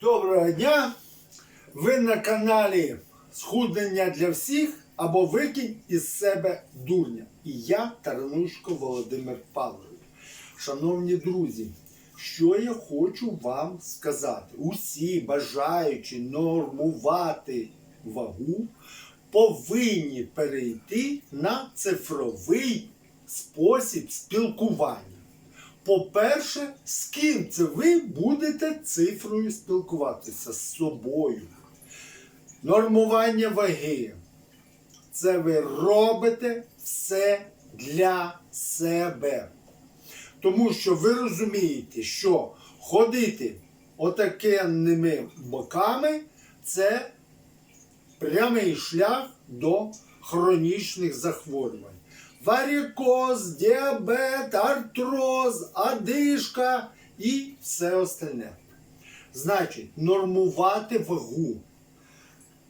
Доброго дня! Ви на каналі Схуднення для всіх або Викинь із себе дурня. І я Таранушко Володимир Павлович. Шановні друзі, що я хочу вам сказати? Усі бажаючи нормувати вагу, повинні перейти на цифровий спосіб спілкування. По-перше, з ким це ви будете цифрою спілкуватися з собою. Нормування ваги. Це ви робите все для себе. Тому що ви розумієте, що ходити отакенними боками це прямий шлях до хронічних захворювань. Варикоз, діабет, артроз, одишка і все остальне. Значить, нормувати вагу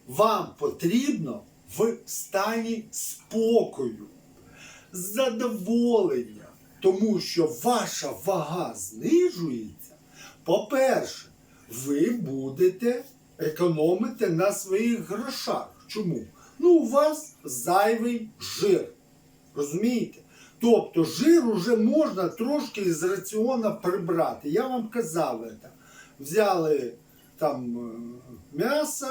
вам потрібно в стані спокою, задоволення, тому що ваша вага знижується. По-перше, ви будете економити на своїх грошах. Чому? Ну, у вас зайвий жир. Розумієте? Тобто жир уже можна трошки з раціона прибрати. Я вам казав це. Взяли там е, м'ясо,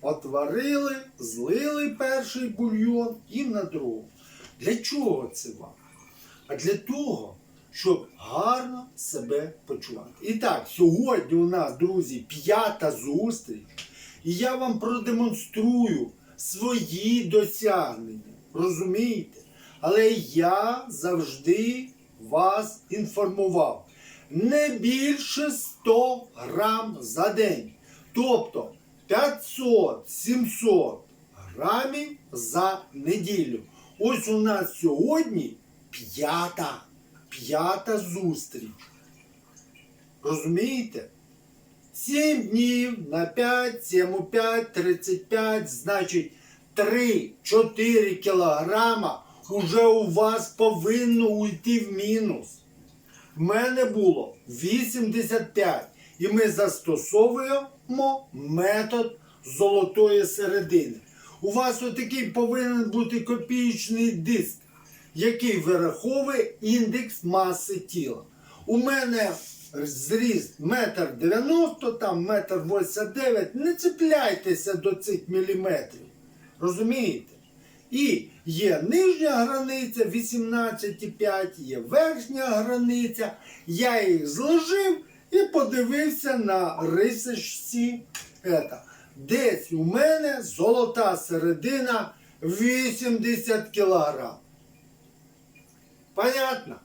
отварили, злили перший бульйон і на другу. Для чого це вам? А для того, щоб гарно себе почувати. І так, сьогодні у нас, друзі, п'ята зустріч, і я вам продемонструю свої досягнення. Розумієте? Але я завжди вас інформував. Не більше 100 грам за день. Тобто 500-700 грамів за неділю. Ось у нас сьогодні п'ята, п'ята зустріч. Розумієте? 7 днів на 5, 7 у 5, 35, значить 3-4 кілограма уже у вас повинно уйти в мінус. В мене було 85. І ми застосовуємо метод золотої середини. У вас отакий повинен бути копієчний диск, який вираховує індекс маси тіла. У мене зріст метр 90, там метр 89. Не цепляйтеся до цих міліметрів. Розумієте? І є нижня границя 18,5, є верхня границя. Я їх зложив і подивився на рисочці. Десь у мене золота середина 80 кілограм. Понятно?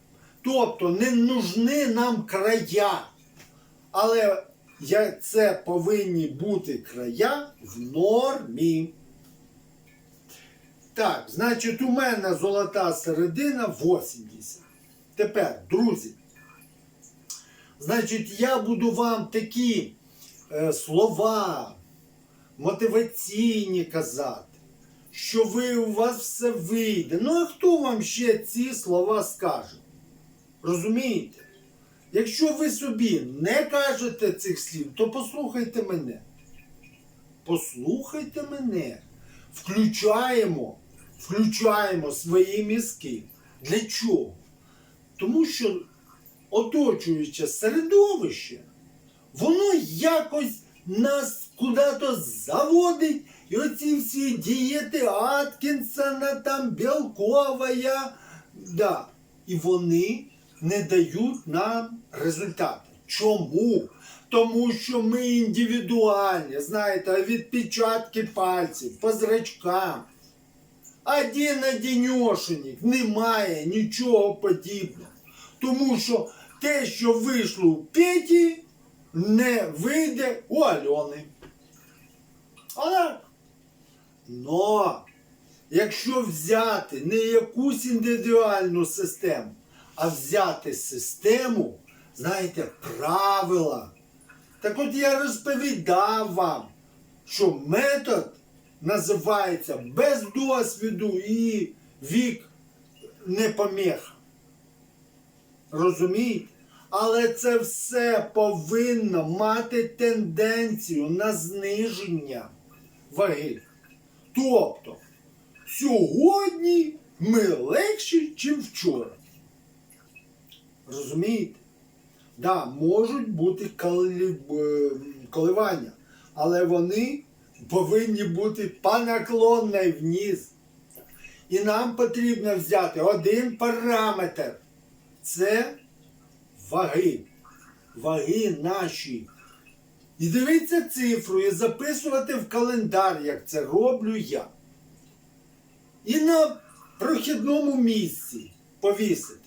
Тобто не нужны нам края. Але це повинні бути края в нормі. Так, значить, у мене золота середина 80. Тепер, друзі, значить, я буду вам такі е, слова мотиваційні казати, що ви у вас все вийде. Ну, а хто вам ще ці слова скаже? Розумієте? Якщо ви собі не кажете цих слів, то послухайте мене. Послухайте мене. Включаємо, включаємо свої мізки. Для чого? Тому що оточуюче середовище, воно якось нас куди-то заводить. І оці всі дієти Аткінсона, там білковая, да. І вони не дають нам результати. Чому? Тому що ми індивідуальні, знаєте, відпечатки пальців, по зрачкам. Один одіньошенік, немає нічого подібного. Тому що те, що вийшло у Петі, не вийде у Альони. Але, но, якщо взяти не якусь індивідуальну систему, а взяти систему, знаєте, правила. Так от я розповідав вам, що метод називається без досвіду і вік не помеха. Розумієте? Але це все повинно мати тенденцію на зниження ваги. Тобто, сьогодні ми легші, ніж вчора. Розумієте? Да, можуть бути е, коливання, але вони повинні бути по наклонній вниз. І нам потрібно взяти один параметр. Це ваги. Ваги наші. І дивитися цифру і записувати в календар, як це роблю я. І на прохідному місці повісити.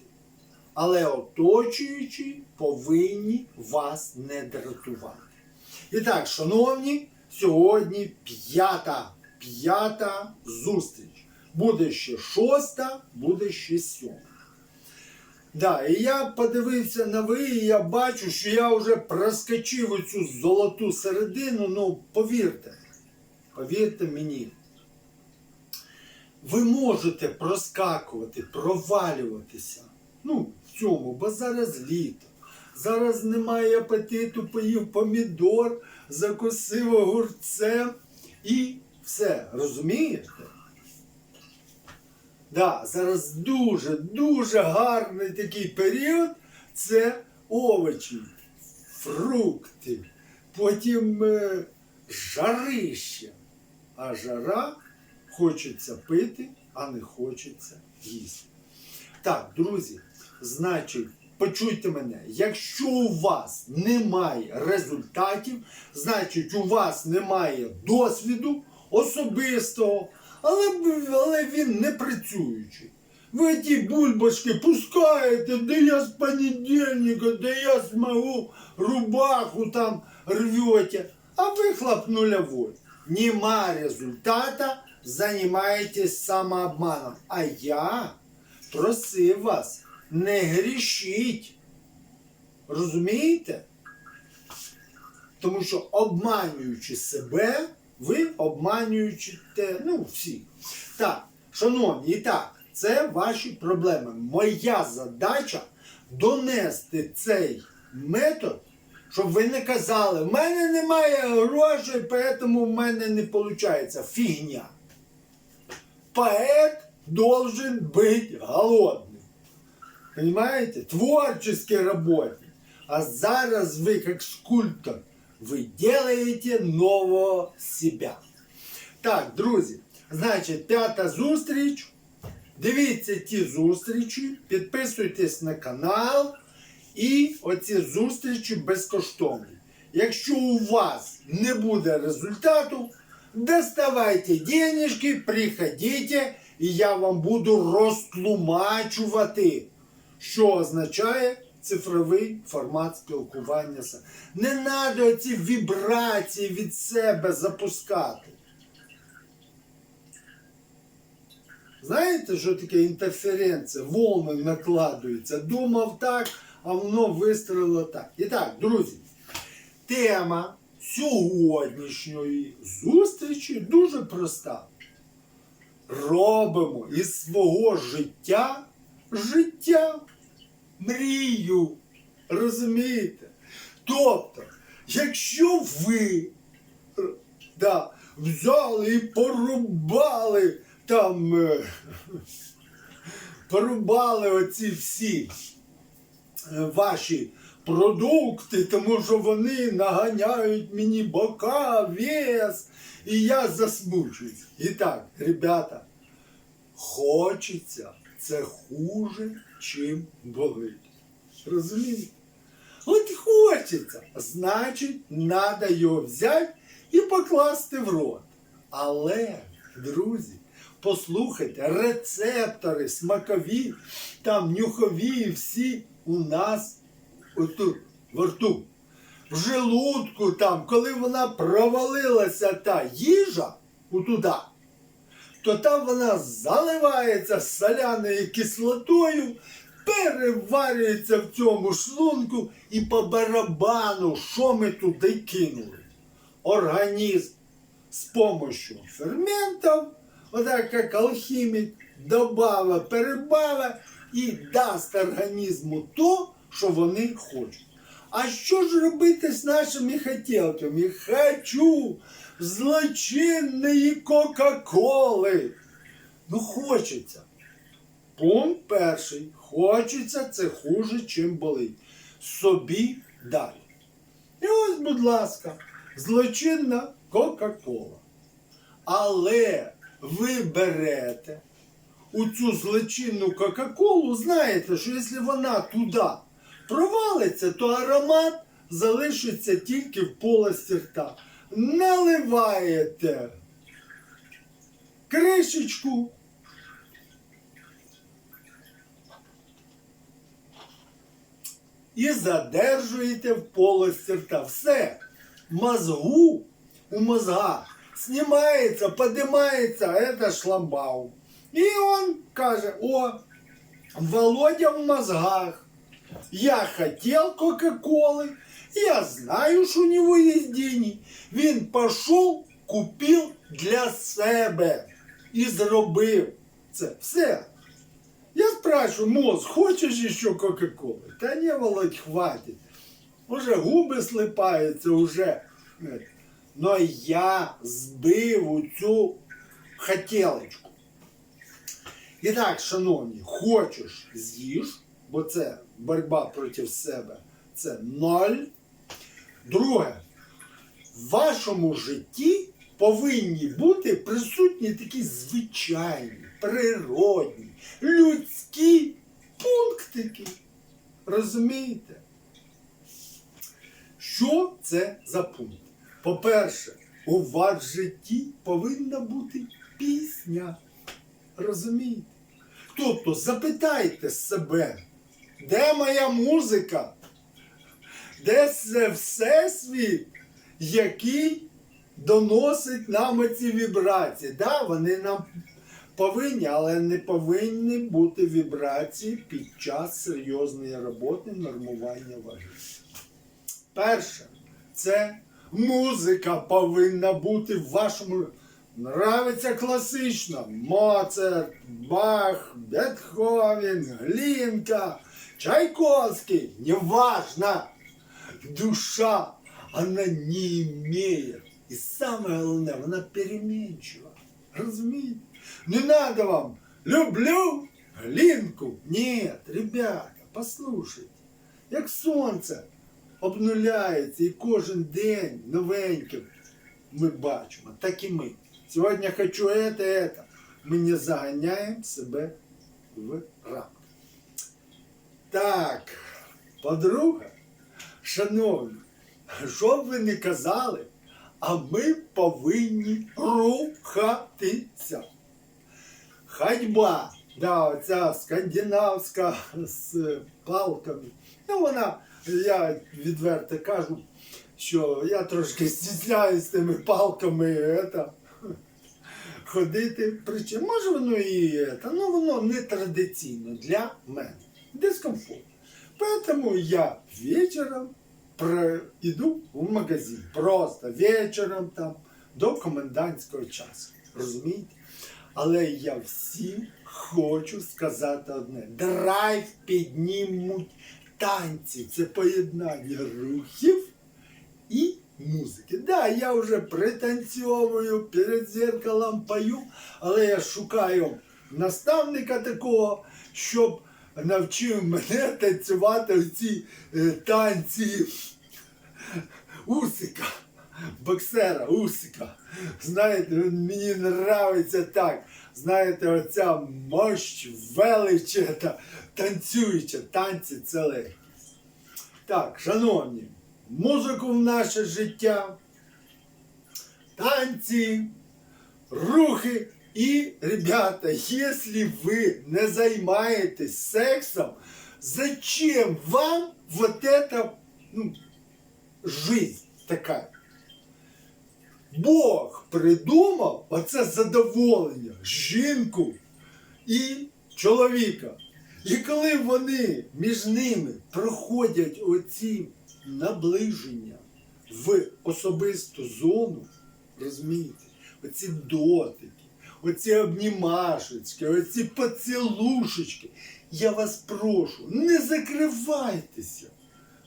Але оточуючі повинні вас не дратувати. І так, шановні, сьогодні п'ята, п'ята зустріч. Буде ще шоста, буде ще сьома. Да, і я подивився на ви, і я бачу, що я вже проскочив оцю золоту середину. Ну, повірте, повірте мені. Ви можете проскакувати, провалюватися. Ну, в цьому, бо зараз літо. Зараз немає апетиту, поїв помідор, закусив огурцем і все. Розумієте? Да, зараз дуже, дуже гарний такий період це овочі, фрукти, потім е, жарище. А жара хочеться пити, а не хочеться їсти. Так, друзі, значить, почуйте мене, якщо у вас немає результатів, значить у вас немає досвіду особистого, але, але він не працюючий. Ви ті бульбашки пускаєте, де я з понедельника, де я змогу рубаху там рвете, а вихлоп нулевой. Нема результата, займаєтесь самообманом. А я просив вас, не грішіть. Розумієте? Тому що обманюючи себе, ви обманюєте, ну, всі. Так, шановні, і так, це ваші проблеми. Моя задача донести цей метод, щоб ви не казали, в мене немає грошей, тому в мене не виходить. Фігня. Поэт должен быть голодным. Понимаете? Творческий работник. А зараз вы, как скульптор, ви делаете нового себя. Так, друзі, значить, п'ята зустріч. Дивіться ті зустрічі, підписуйтесь на канал. І оці зустрічі безкоштовні. Якщо у вас не буде результату, доставайте денежки, приходите, і я вам буду розтлумачувати, що означає цифровий формат спілкування. Не треба ці вібрації від себе запускати. Знаєте, що таке інтерференція? Волни накладуються. Думав так, а воно вистрілило так. І так, друзі, тема сьогоднішньої зустрічі дуже проста. Робимо із свого життя життя мрію. Розумієте? Тобто, якщо ви да, взяли і порубали там, е, порубали оці всі е, ваші продукти, тому що вони наганяють мені бока, вес, і я засмучуюсь. І так, ребята, хочеться це хуже, чим болить. Розумієте? От хочеться, значить, треба його взяти і покласти в рот. Але, друзі, послухайте, рецептори смакові, там нюхові всі у нас отут, в рту. В желудку там, коли вона провалилася та їжа отуда, то там вона заливається соляною кислотою, переварюється в цьому шлунку і по барабану, що ми туди кинули. Організм з помощью ферментів, отак як алхімік, добавив, перебавив і дасть організму то, що вони хочуть. А що ж робити з нашими хотілками? Хочу злочинної Кока-Коли. Ну, хочеться. Пункт перший. Хочеться це хуже, чим болить. Собі далі. І ось, будь ласка, злочинна Кока-Кола. Але ви берете у цю злочинну Кока-Колу, знаєте, що якщо вона туди провалиться, то аромат залишиться тільки в полості рта. Наливаєте кришечку. І задержуєте в полості рта. Все. Мозгу у мозгах знімається, подимається, это шламбаум. І он каже, о, Володя в мозгах. Я хотел Кока-Колы, я знаю, что у него есть деньги. Він пошел, купив для себе і зробив це. Все. Я спрашиваю, мозг, хочешь еще Кока-Колы? Да не, Володь, хватит. Уже губи слипаються, уже. Но я збив у цю хотілочку. І так, шановні, хочеш з'їж, бо це боротьба проти себе, це ноль. Друге, в вашому житті повинні бути присутні такі звичайні, природні, людські пунктики. Розумієте? Що це за пункт? По-перше, у вас в житті повинна бути пісня. Розумієте? Тобто запитайте себе, де моя музика? Де це всесвіт, який доносить нам ці вібрації? Да, вони нам повинні, але не повинні бути вібрації під час серйозної роботи нормування ваги. Перше, це музика повинна бути в вашому. Нравиться класично. Моцарт, Бах, Бетховен, Глинка, Чайковский. Неважно. Душа, она не имеет. И самое главное, она переменчива. Розумієте? Не надо вам. Люблю Глинку. Нет, ребята, послушайте. Як сонце обнуляється і кожен день новеньким ми бачимо, так і ми. Сьогодні хочу это, это. Ми не заганяємо себе в рамки. Так, по-друге, шановні, що б ви не казали, а ми повинні рухатися. Ходьба, да, оця скандинавська з палками. Ну, вона, я відверто кажу, що я трошки стісняюсь з тими палками это, ходити. Причому, може воно і это, ну воно не традиційно для мене. Дискомфорт. Поэтому я вечером про... иду в магазин. Просто вечором там до комендантського часу. Розумієте? Але я всім хочу сказати одне: драйв піднімуть танці. Це поєднання рухів і музики. Да, я вже пританцьовую, перед зеркалом пою, але я шукаю наставника такого, щоб навчив мене танцювати ці е, танці Усика, боксера Усика. Знаєте, мені нравиться так. Знаєте, оця мощь, велич, та, танцююча, танці це. Так, шановні, музику в наше життя, танці, рухи. І, ребята, если вы не займаетесь сексом, зачем вам вот эта ну, жизнь такая? Бог придумав оце задоволення жінку і чоловіка. І коли вони між ними проходять оці наближення в особисту зону, розумієте, оці дотики, оці обнімашечки, оці поцілушечки. я вас прошу, не закривайтеся.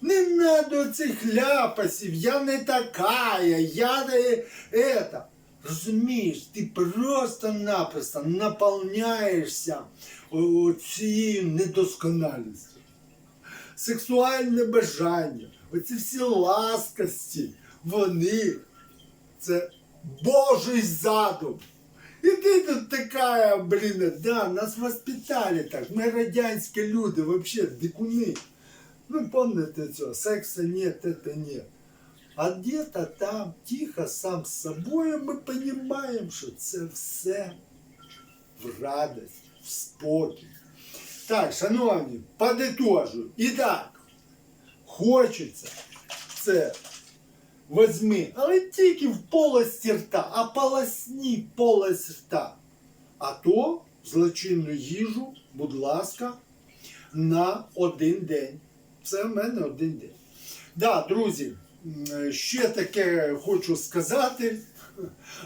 Не надо цих ляпасів, я не такая, я не это. Розумієш, ти просто-напросто наповняєшся цією недосконалістю. Сексуальне бажання, оці всі ласкості, вони це Божий задум. І ти тут така, блін, да, нас воспитали так. Ми радянські люди, вообще дикуни. Ну, помните цього, секса нет, это нет. А где-то там, тихо, сам з собою, ми розуміємо, що це все в радость, в спокій. Так, шановні, подытожу. І так, хочеться це возьми, але тільки в полості рта, а полосні полость рта. А то злочинну їжу, будь ласка, на один день. Це в мене один день. Да, друзі, ще таке хочу сказати.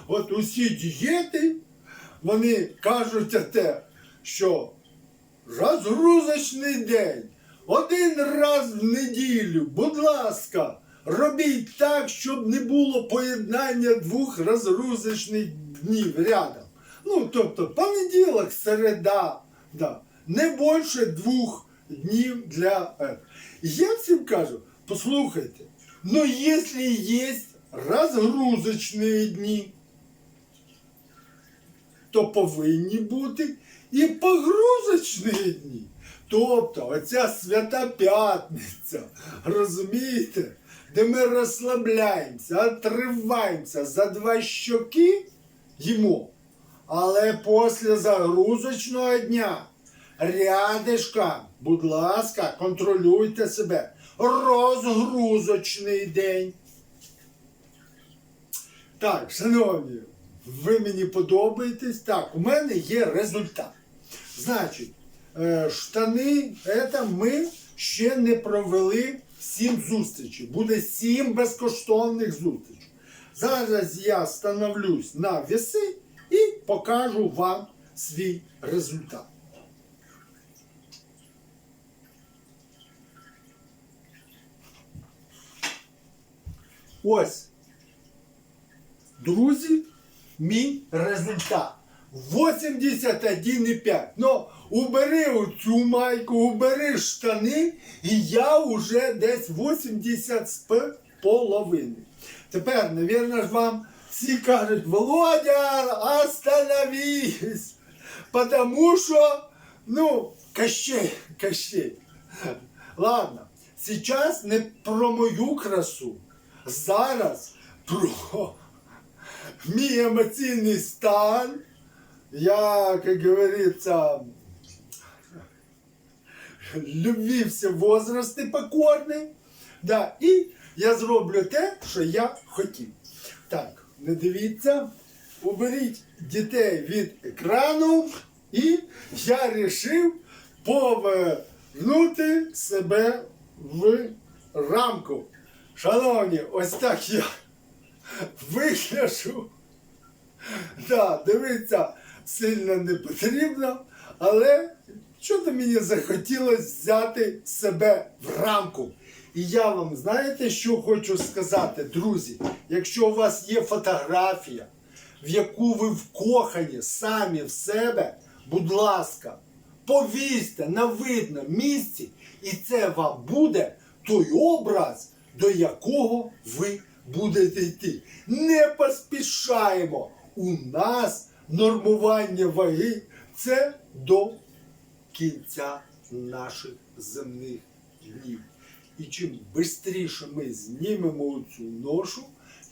От усі дієти, вони кажуть те, що розгрузочний день, один раз в неділю, будь ласка, робіть так, щоб не було поєднання двох розгрузочних днів рядом. Ну, тобто понеділок, середа, да. не більше двох днів для. І Я всім кажу, послухайте, ну якщо є розгрузочні дні, то повинні бути і погрузочні дні. Тобто оця свята п'ятниця, розумієте, де ми розслабляємося, отриваємося за два щоки їмо. Але після загрузочного дня рядишком, будь ласка, контролюйте себе. Розгрузочний день. Так, шановні, ви мені подобаєтесь. Так, у мене є результат. Значить, е, штани, це ми ще не провели сім зустрічей. Буде сім безкоштовних зустрічей. Зараз я становлюсь на веси і покажу вам свій результат. Ось Друзі, мій результат 81,5. Ну, убери оцю майку, убери штани, і я вже десь 80 з половини. Тепер, навірно, ж вам всі кажуть, Володя, остановись. Потому що, ну, кощей, кощей. Ладно, сейчас не про мою красу. Зараз про мій емоційний стан. Я, як говориться, любві всі возрасти покорний. Да, і я зроблю те, що я хотів. Так, не дивіться, уберіть дітей від екрану, і я вирішив повернути себе в рамку. Шановні, ось так я вигляжу. Да, дивитися сильно не потрібно, але що-то мені захотілося взяти себе в рамку. І я вам знаєте, що хочу сказати, друзі? Якщо у вас є фотографія, в яку ви вкохані самі в себе, будь ласка, повісьте на видному місці, і це вам буде той образ, до якого ви будете йти. Не поспішаємо. У нас нормування ваги це до кінця наших земних днів. І чим швидше ми знімемо цю ношу,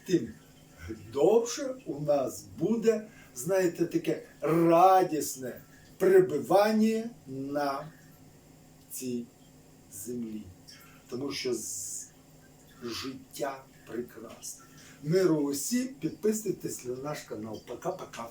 тим довше у нас буде, знаєте, таке радісне прибивання на цій землі. Тому що життя прекрасне. Миру усім, підписуйтесь на наш канал. Пока-пока.